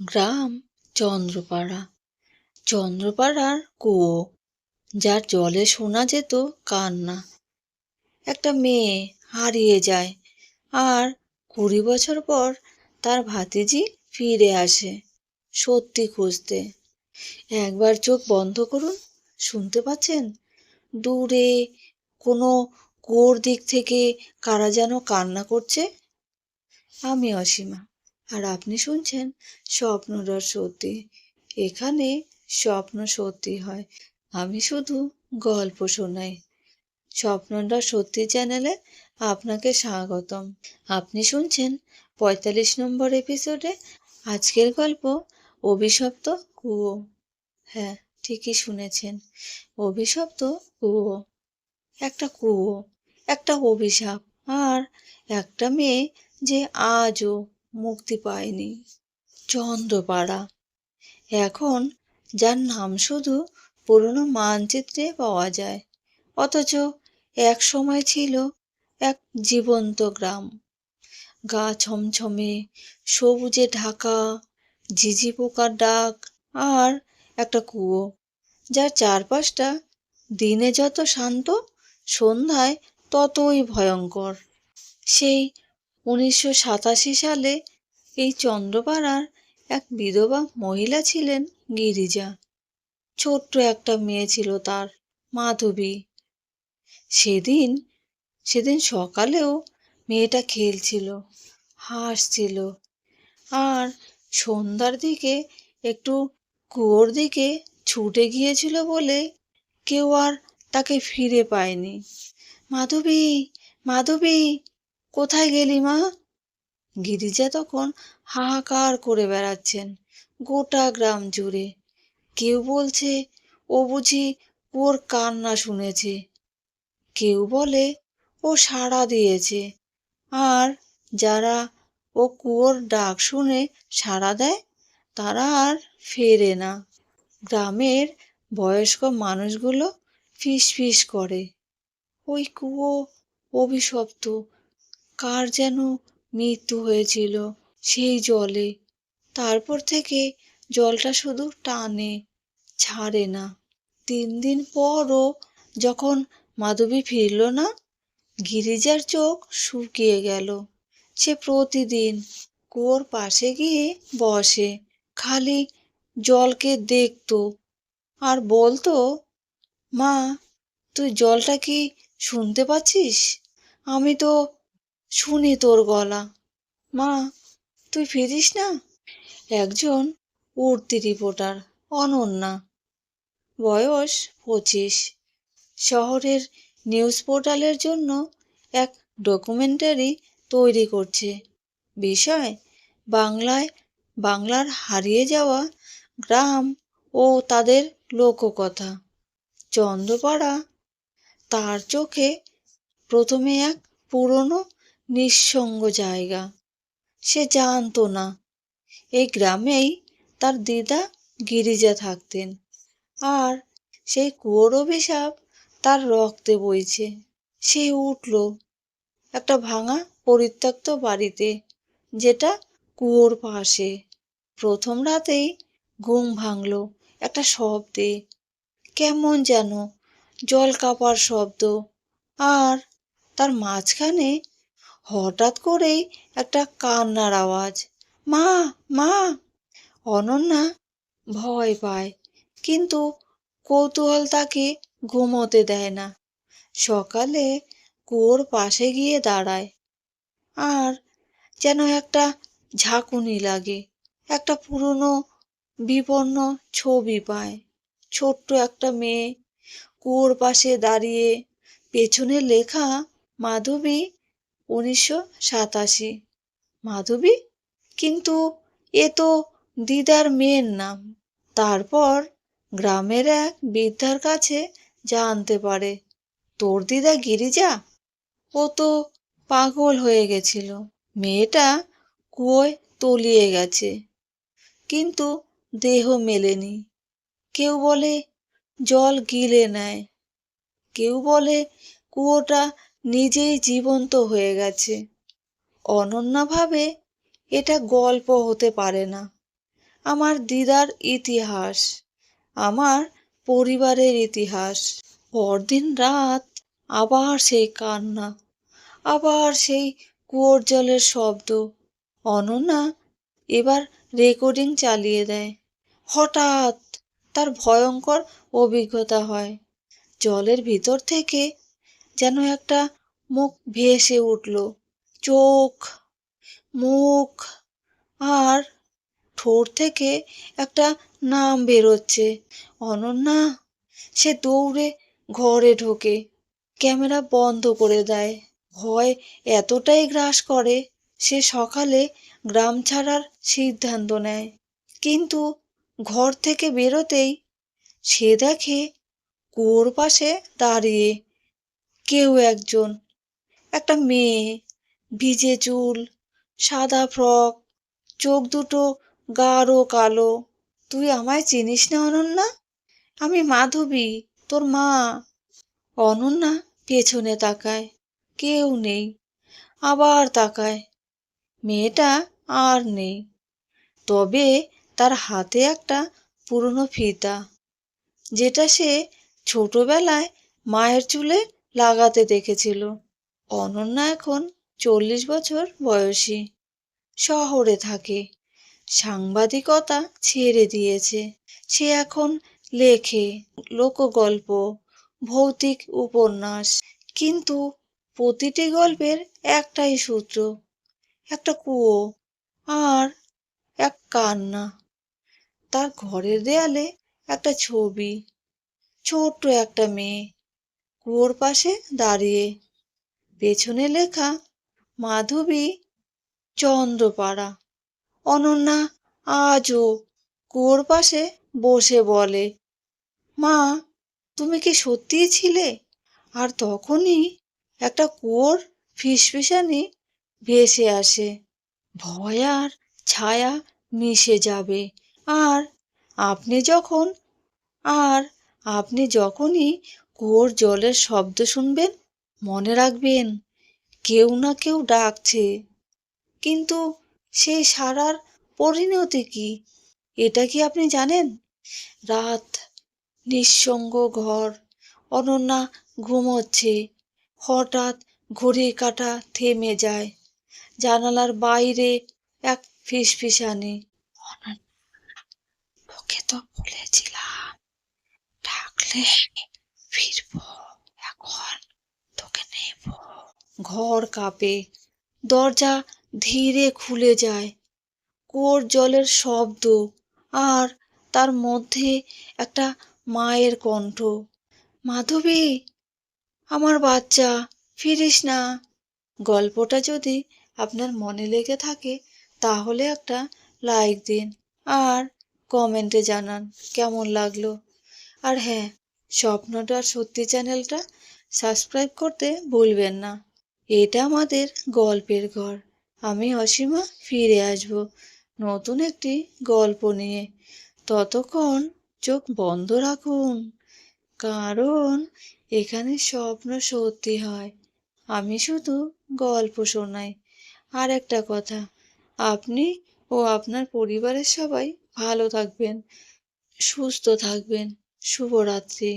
গ্রাম চন্দ্রপাড়া। চন্দ্রপাড়ার কুয়ো, যার জলে শোনা যেত কান্না। একটা মেয়ে হারিয়ে যায় আর কুড়ি বছর পর তার ভাতিজি ফিরে আসে সত্যি খুঁজতে। একবার চোখ বন্ধ করুন, শুনতে পাচ্ছেন? দূরে কোনো কুয়োর দিক থেকে কারা যেন কান্না করছে? আমি অসীমা। আর আপনি শুনছেন স্বপ্নরস সত্যি। এখানে স্বপ্ন সত্যি হয়। আমি শুধু গল্প শোনাই। স্বপ্নটা সত্যি চ্যানেলে আপনাকে স্বাগতম। আপনি শুনছেন পঁয়তাল্লিশ নম্বর এপিসোডে আজকের গল্প অভিশপ্ত কুয়ো। হ্যাঁ ঠিকই শুনেছেন। অভিশপ্ত কুয়ো। একটা কুয়ো, একটা অভিশাপ আর একটা মেয়ে যে আজও মুক্তি পায়নি। চন্দ্রপাড়া। এখন যার নাম শুধু পুরনো মানচিত্রে পাওয়া যায়, অথচ এক সময় ছিল এক জীবন্ত গ্রাম। গা ছমছমে, সবুজে ঢাকা, ঝিঝি পোকার ডাক আর একটা কুয়ো, যার চারপাশটা দিনে যত শান্ত, সন্ধ্যায় ততই ভয়ঙ্কর। সেই উনিশশো সাতাশি সালে এই চন্দ্রপাড়ার এক বিধবা মহিলা ছিলেন গিরিজা। ছোট্ট একটা মেয়ে ছিল তার, মাধবী। সেদিন সেদিন সকালেও মেয়েটা খেলছিল, হাসছিল আর সন্ধ্যার দিকে একটু কুয়োর দিকে ছুটে গিয়েছিল বলে কেউ আর তাকে ফিরে পায়নি। মাধবী মাধবী কোথায় গেলি মা? গিরিজা তখন হাহাকার করে বেড়াচ্ছেন গোটা গ্রাম জুড়ে। কেউ বলছে, ও বুঝি ওর কান্না শুনেছে। কেউ বলে, ও সাড়া দিয়েছে। আর যারা ও কুয়োর ডাক শুনে সাড়া দেয়, তারা আর ফেরে না। গ্রামের বয়স্ক মানুষগুলো ফিস ফিস করে। ওই কুয়ো অভিশপ্ত কার যেন মৃত্যু হয়েছিল সেই জলে। তারপর থেকে জলটা শুধু টানে, ছাড়ে না। তিন দিন পরও যখন মাধবী ফিরল না, গিরিজার চোখ শুকিয়ে গেল। সে প্রতিদিন কুয়োর পাশে গিয়ে বসে, খালি জলকে দেখতো আর বলতো, মা, তুই জলটা কি শুনতে পাচ্ছিস? আমি তো শুনি তোর গলা। মা, তুই ফিরিস না? একজন উঠতি রিপোর্টার, অনন্যা। বয়স পঁচিশ। শহরের নিউজ পোর্টালের জন্য এক ডকুমেন্টারি তৈরি করছে। বিষয়, বাংলায় বাংলার হারিয়ে যাওয়া গ্রাম ও তাদের লোককথা। চন্দ্রপাড়া তার চোখে প্রথমে এক পুরনো নিঃসঙ্গ জায়গা। সে জানতো না। এই গ্রামেই তার দিদা গিরিজা থাকতেন। আর সেই কুয়োর অভিশাপ তার রক্তে বইছে। সে উঠল একটা ভাঙা পরিত্যক্ত বাড়িতে, যেটা কুয়োর পাশে। প্রথম রাতেই ঘুম ভাঙল একটা শব্দে। কেমন যেন জল কাপার শব্দ। আর তার মাঝখানে হঠাৎ করেই একটা কান্নার আওয়াজ। মা মা! অনন্যা ভয় পায়, কিন্তু কৌতূহল তাকে ঘুমোতে দেয় না। সকালে কুয়োর পাশে গিয়ে দাঁড়ায় আর যেন একটা ঝাঁকুনি লাগে, একটা পুরনো বিপন্ন ছবি পায়। ছোট্ট একটা মেয়ে কুয়োর পাশে দাঁড়িয়ে পেছনে লেখা মাধবী উনিশশো সাতাশি। মাধবী? কিন্তু এ তো দিদার মেয়ের নাম। তারপর গ্রামের এক বৃদ্ধার কাছে জানতে পারে, তোর দিদা গিরিজা? ও তো পাগল হয়ে গেছিল। মেয়েটা কুয়োয় তলিয়ে গেছে। কিন্তু দেহ মেলেনি। কেউ বলে, জল গিলে নেয়। কেউ বলে, কুয়োটা নিজেই জীবন্ত হয়ে গেছে। অনন্যা ভাবে এটা গল্প হতে পারে না। আমার দিদার ইতিহাস, আমার পরিবারের ইতিহাস। পরদিন রাত আবার সেই কান্না, আবার সেই কুয়োর জলের শব্দ। অনন্যা এবার রেকর্ডিং চালিয়ে দেয়। হঠাৎ তার ভয়ঙ্কর অভিজ্ঞতা হয়। জলের ভিতর থেকে যেন একটা মুখ ভেসে উঠল। চোখ, মুখ, আর ঠোঁট থেকে একটা নাম বেরোচ্ছে। অনন্যা, সে দৌড়ে ঘরে ঢোকে। ক্যামেরা বন্ধ করে দেয়। ভয় এতটাই গ্রাস করে, সে সকালে গ্রাম ছাড়ার সিদ্ধান্ত নেয়। কিন্তু ঘর থেকে বেরোতেই সে দেখে কুয়োর পাশে দাঁড়িয়ে কেউ একজন, একটা মেয়ে, ভিজে চুল, সাদা ফ্রক, চোখ দুটো গাঢ় কালো। তুই আমায় চিনিস না, অনন্যা? আমি মাধবী, তোর মা। অনন্যা পেছনে তাকায়, কেউ নেই, আবার তাকায়। মেয়েটা আর নেই, তবে তার হাতে একটা পুরনো ফিতা, যেটা সে ছোটবেলায় মায়ের চুলে লাগাতে দেখেছিল। অনন্যা এখন চল্লিশ বছর বয়সী। শহরে থাকে। সাংবাদিকতা ছেড়ে দিয়েছে। সে এখন লেখে, লোকগল্প, ভৌতিক উপন্যাস। কিন্তু প্রতিটি গল্পের একটাই সূত্র, একটা কুয়ো আর এক কান্না। তার ঘরের দেয়ালে একটা ছবি, ছোট্ট একটা মেয়ে। কুয়োর পাশে দাঁড়িয়ে। পেছনে লেখা, মাধবী চন্দ্রপাড়া। অনন্যা আজও কুয়োর পাশে বসে বলে, মা, তুমি কি সত্যিই ছিলে? আর তখনই একটা কুয়োর ফিসফিসানি ভেসে আসে। ভয় আর ছায়া মিশে যাবে। আর আপনি যখন, আর আপনি যখনই কুয়োর জলের শব্দ শুনবেন, মনে রাখবেন, কেউ না কেউ ডাকছে। কিন্তু সেই সারার পরিণতি কি? এটা কি আপনি জানেন? রাত, নিঃসঙ্গ ঘর, অনন্যা ঘুমোচ্ছে। হঠাৎ ঘড়ির কাটা থেমে যায়। জানালার বাইরে এক ফিসফিসানি। তোকে তো বলেছিলাম, ডাকলে ফিরবো, এখন তোকে নেব। ঘর কাঁপে, দরজা ধীরে খুলে যায়। কুয়োর জলের শব্দ, আর তার মধ্যে একটা মায়ের কণ্ঠ। মাধবী, আমার বাচ্চা, ফিরিস না। গল্পটা যদি আপনার মনে লেগে থাকে, তাহলে একটা লাইক দিন আর কমেন্টে জানান কেমন লাগল। আর হ্যাঁ স্বপ্নটার সত্যি চ্যানেলটা সাবস্ক্রাইব করতে ভুলবেন না। এটা আমাদের গল্পের ঘর। আমি অসীমা ফিরে আসব নতুন একটি গল্প নিয়ে। ততক্ষণ চোখ বন্ধ রাখুন, কারণ এখানে স্বপ্ন সত্যি হয়। আমি শুধু গল্প শোনাই। আর একটা কথা, আপনি ও আপনার পরিবারের সবাই ভালো থাকবেন, সুস্থ থাকবেন। শুভরাত্রি।